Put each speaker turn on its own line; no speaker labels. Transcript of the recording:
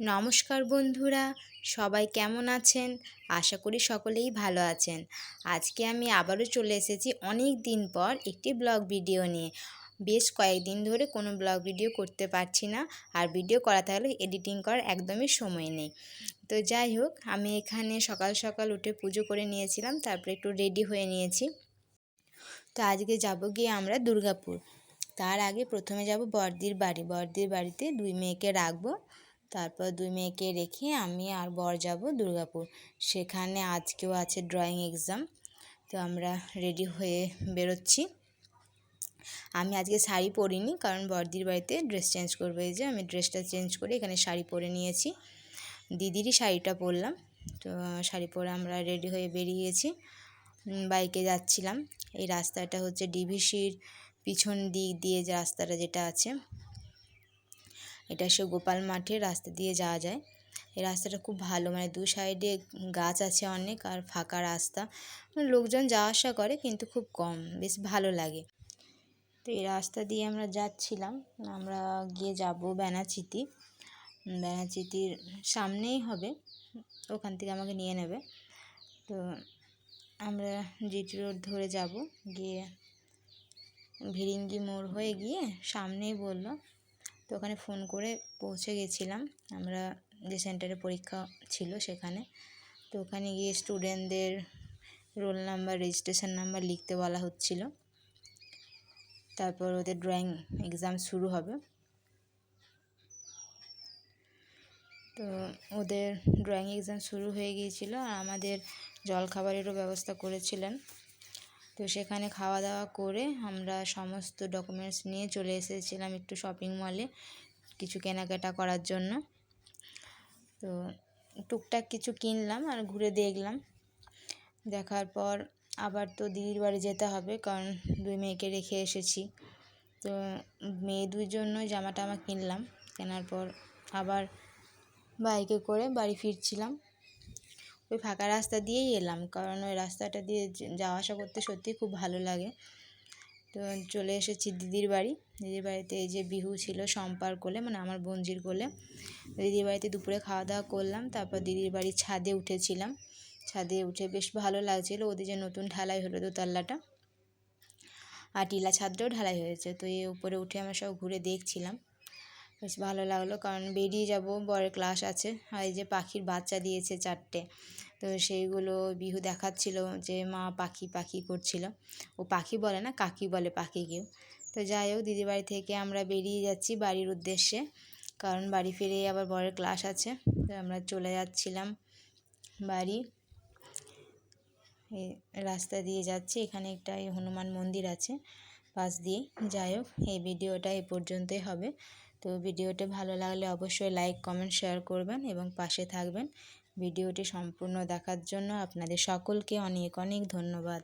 নমস্কার বন্ধুরা, সবাই কেমন আছেন? আশা করি সকলেই ভালো আছেন। আজকে আমি আবারও চলে এসেছি অনেক দিন পর একটি ব্লগ ভিডিও নিয়ে। বেশ কয়েকদিন ধরে কোনো ব্লগ ভিডিও করতে পারছি না আর ভিডিও করা থাকলে এডিটিং করার একদমই সময় নেই। তো যাই হোক, আমি এখানে সকাল সকাল উঠে পুজো করে নিয়েছিলাম, তারপরে একটু রেডি হয়ে নিয়েছি। তো আজকে যাব গিয়ে আমরা দুর্গাপুর। তার আগে প্রথমে যাব বর্দির বাড়ি। বর্দির বাড়িতে দুই মেয়েকে রাখব। তারপর দুই মেয়েকে রেখে আমি আর বর যাব দুর্গাপুর। সেখানে আজকেও আছে ড্রয়িং এক্সাম তো আমরা রেডি হয়ে বেরোচ্ছি। আমি আজকে শাড়ি পরিনি কারণ বর্দির বাড়িতে ড্রেস চেঞ্জ করব এই যে, আমি ড্রেসটা চেঞ্জ করে এখানে শাড়ি পরে নিয়েছি। দিদিরই শাড়িটা পরলাম, তো শাড়ি পরে আমরা রেডি হয়ে বেরিয়েছি। বাইকে যাচ্ছিলাম। এই রাস্তাটা হচ্ছে ডিভিসির পিছন দিক দিয়ে যে রাস্তাটা যেটা আছে এটা সে গোপাল মাঠের রাস্তা দিয়ে যাওয়া যায়। এই রাস্তাটা খুব ভালো মানে দু সাইডে গাছ আছে অনেক আর ফাঁকা রাস্তা। মানে লোকজন যাওয়া আসা করে কিন্তু খুব কম, বেশ ভালো লাগে। তো এই রাস্তা দিয়ে আমরা যাচ্ছিলাম, আমরা গিয়ে যাব ব্যানাচিতি ব্যানাচিতির সামনেই হবে, ওখান থেকে আমাকে নিয়ে নেবে। তো আমরা জিটি রোড ধরে যাব, গিয়ে ভিরিঙ্গি মোড় হয়ে গিয়ে সামনেই বলল তো ওখানে ফোন করে পৌঁছে গেছিলাম। আমরা যে সেন্টারে পরীক্ষা ছিল সেখানে। তো ওখানে গিয়ে স্টুডেন্টদের রোল নাম্বার রেজিস্ট্রেশন নাম্বার লিখতে বলা হচ্ছিল। তারপর ওদের ড্রয়িং এক্সাম শুরু হবে। তো ওদের ড্রয়িং এক্সাম শুরু হয়ে গিয়েছিল আর আমাদের জলখাবারেরও ব্যবস্থা করেছিলেন। তো সেখানে খাওয়া দাওয়া করে আমরা সমস্ত ডকুমেন্টস নিয়ে চলে এসেছিলাম একটু শপিং মলে কিছু কেনাকাটা করার জন্য। তো টুকটাক কিছু কিনলাম আর ঘুরে দেখলাম। দেখার পর আবার তো দিদির বাড়ি যেতে হবে কারণ দুই মেয়েকে রেখে এসেছি। তো মেয়ে দুই জন্য জামা টামা কিনলাম। কেনার পর আবার বাইকে করে বাড়ি ফিরছিলাম। ওই ফাঁকা রাস্তা দিয়েই এলাম। কারণ ওই রাস্তাটা দিয়ে যাওয়া আসা করতে সত্যিই খুব ভালো লাগে। তো চলে এসেছি দিদির বাড়ি। দিদির বাড়িতে এই যে বিহু ছিল সম্পার কোলে মানে আমার বোনজির কোলে। দিদির বাড়িতে দুপুরে খাওয়া দাওয়া করলাম, তারপর দিদির বাড়ির ছাদে উঠেছিলাম। ছাদে উঠে বেশ ভালো লাগছিল। ওদের যে নতুন ঢালাই হলো দোতলাটা, আর টিলা ছাদটাও ঢালাই হয়েছে। তো এই উপরে উঠে আমরা সব ঘুরে দেখছিলাম। বেশ ভালো লাগল। কারণ বেরিয়ে যাব, বরের ক্লাস আছে। আর যে পাখির বাচ্চা দিয়েছে চারটে। তো সেইগুলো বিহু দেখাচ্ছিল যে মা পাখি পাখি করছিল। ও পাখি বলে না, কাকি বলে পাখিকেও তো যাই হোক দিদি বাড়ি থেকে আমরা বেরিয়ে যাচ্ছি বাড়ির উদ্দেশ্যে। কারণ বাড়ি ফিরে আবার বরের ক্লাস আছে। তো আমরা চলে যাচ্ছিলাম বাড়ি। রাস্তা দিয়ে যাচ্ছি। এখানে একটা হনুমান মন্দির আছে, পাশ দিয়ে। যাই হোক, এই ভিডিওটা এ পর্যন্তই হবে। তো ভিডিওটি ভালো লাগলে অবশ্যই লাইক, কমেন্ট, শেয়ার করবেন এবং পাশে থাকবেন। ভিডিওটি সম্পূর্ণ দেখার জন্য আপনাদের সকলকে অনেক অনেক ধন্যবাদ।